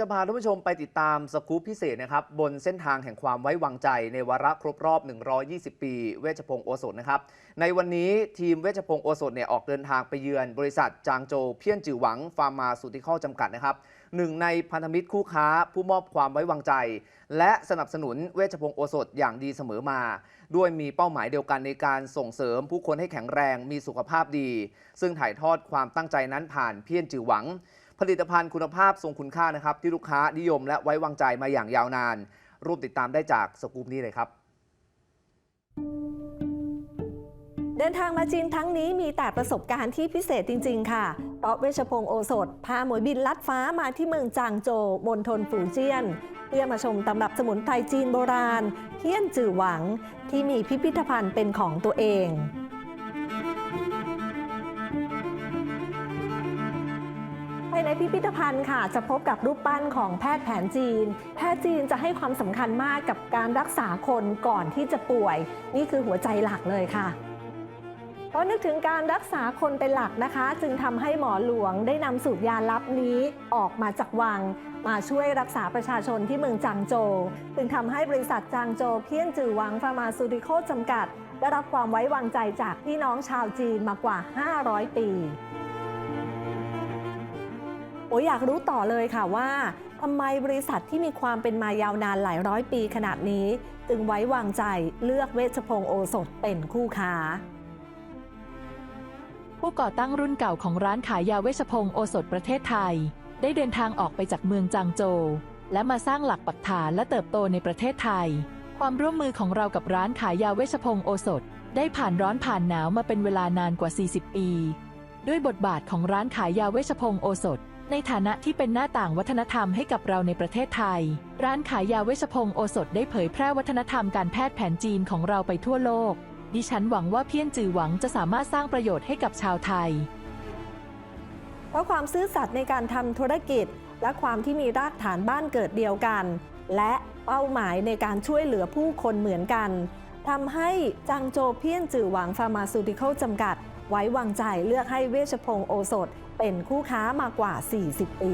จะพาท่านผู้ชมไปติดตามสกู๊ปพิเศษนะครับบนเส้นทางแห่งความไว้วางใจในวาระครบรอบ 120 ปี เวชพงศ์โอสถนะครับ ในวันนี้ทีมเวชพงศ์โอสถเนี่ยออกเดินทางไปเยือนบริษัทจางโจเพี้ยนจือหวังฟาร์มาสูติคอจำกัดนะครับหนึ่งในพันธมิตรคู่ค้าผู้มอบความไว้วางใจ และสนับสนุนเวชพงศ์โอสถอย่างดีเสมอมา ด้วยมีเป้าหมายเดียวกันในการส่งเสริมผู้คนให้แข็งแรงมีสุขภาพดี ซึ่งถ่ายทอดความตั้งใจนั้นผ่านเพี้ยนจือหวัง ผลิตภัณฑ์คุณภาพทรงคุณค่านะครับ ที่ลูกค้านิยมและไว้วางใจมาอย่างยาวนาน รูปติดตามได้จากสกู๊ปนี้เลยครับเดินทางมาจีนทั้งนี้มีแต่ประสบการณ์ที่พิเศษจริง ๆ ค่ะตาะเวชพงศ์โอสถ พาหมวยบินลัดฟ้ามาที่เมืองจางโจวบนทนฝูเจี้ยน เพื่อมาชมตำรับสมุนไพรจีนโบราณเพี้ยนจือหวัง ที่มีพิพิธภัณฑ์เป็นของตัวเองายในพิพิธภัณฑ์ค่ะ จะพบกับรูปปั้นของแพทย์แผนจีน แพทย์จีนจะให้ความสำคัญมากกับการรักษาคนก่อนที่จะป่วย นี่คือหัวใจหลักเลยค่ะเพราะนึกถึงการรักษาคนเป็นหลักนะคะ จึงทำให้หมอหลวงได้นำสูตรยาลับนี้ออกมาจากวัง มาช่วยรักษาประชาชนที่เมืองจางโจวจึงทำให้บริษัทจางโจวเพี้ยนจือวังฟาร์มาซูติโคจำกัด ได้รับความไว้วางใจจากพี่น้องชาวจีนมากว่า 500 ปี อ้ยอยากรู้ต่อเลยค่ะว่าทำไมบริษัทที่มีความเป็นมายาวนานหลายร้อยปีขนาดนี้ จึงไว้วางใจเลือกเวชพงศ์โอสถเป็นคู่ค้า ผู้ก่อตั้งรุ่นเก่าของร้านขายยาเวชพงศ์โอสถประเทศไทย ได้เดินทางออกไปจากเมืองจางโจวและมาสร้างหลักปักฐานและเติบโตในประเทศไทย ความร่วมมือของเรากับร้านขายยาเวชพงศ์โอสถ ได้ผ่านร้อนผ่านหนาวมาเป็นเวลานานกว่า 40 ปี ด้วยบทบาทของร้านขายยาเวชพงศ์โอสถ ในฐานะที่เป็นหน้าต่างวัฒนธรรมให้กับเราในประเทศไทย ร้านขายยาเวชพงศ์โอสถได้เผยแพร่วัฒนธรรมการแพทย์แผนจีนของเราไปทั่วโลก ดิฉันหวังว่าเพี้ยนจือหวังจะสามารถสร้างประโยชน์ให้กับชาวไทย เพราะความซื่อสัตย์ในการทำธุรกิจ และความที่มีรากฐานบ้านเกิดเดียวกัน และเป้าหมายในการช่วยเหลือผู้คนเหมือนกันทำให้จางโจเพี้ยนจือหวังฟาร์มาซูติคอลจำกัด ไว้วางใจเลือกให้เวชพงศ์โอสถ เป็นคู่ค้ามากว่า 40 ปี